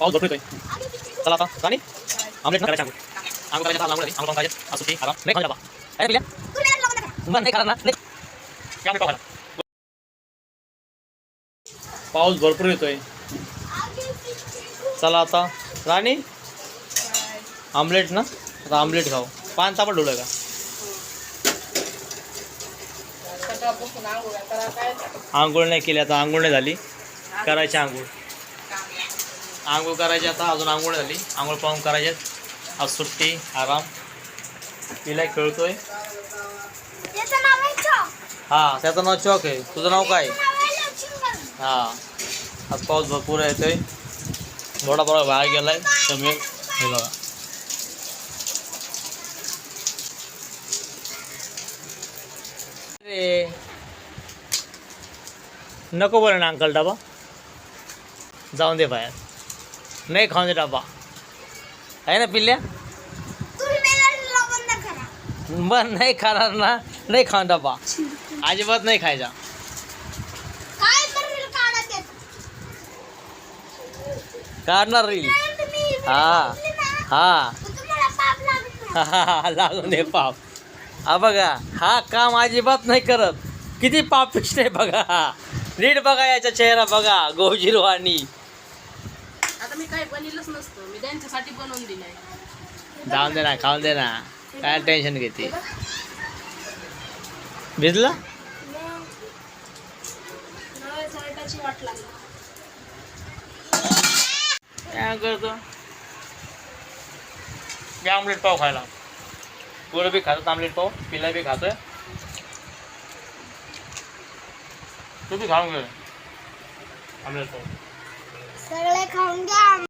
पाऊस भरपूर येतोय चला आता राणी. आमलेट करायचं आंघोळ. आंघोळ करायचं आता आंघोळ झाली आंघोळ करायचं. असू ती आराम. नाही खाऊ डबा अरे पिल्या? मग नाही खाणार ना? नाही काय आंबे पाऊस भरपूर येतोय. चला आता राणी. आमलेट ना? आता आमलेट खाऊ. पान तापड ढोलं का? आंघोळ नाही केली आता आंघोळ नाही झाली. करायची आंघोळ. आंघोळ करायची आता अजून आंघोळ झाली. आंघोळ पाहून करायचे. आज सुट्टी आराम. तिला खेळतोय. हा त्याचं नाव चॉक आहे. तुझं नाव काय? हा. आज पाऊस भरपूर येतोय थोडा बरा बाहेर गेलाय. तर मी हे बघा. नको बरं ना अंकल डबा. जाऊन दे बाहेर. नाही खाऊन दे डबा आहे ना पिल्ल्या? बरं नाही खाणार ना नाही खाऊन डबा अजिबात नाही खायचा. काढणार रील. हा. हा. लागून दे पाप. हा बघा हा काम अजिबात नाही करत. किती पापिष्ट आहे बघा. हा नीट बघा याचा चेहरा बघा गोजिरवाणी. मी काही बनवलंच नसतं. मी त्यांच्यासाठी बनवून दिलंय. जाऊन दे ना खाऊन दे ना. काय टेन्शन घेते? भिजला? वाट लागली काय करतो? या आमलेट पाव खायला. पोरं बी खातात आमलेट पाव पिला बी खातोय तू बी खाऊन घे. आमलेट पाव. सगळे खाऊन घ्या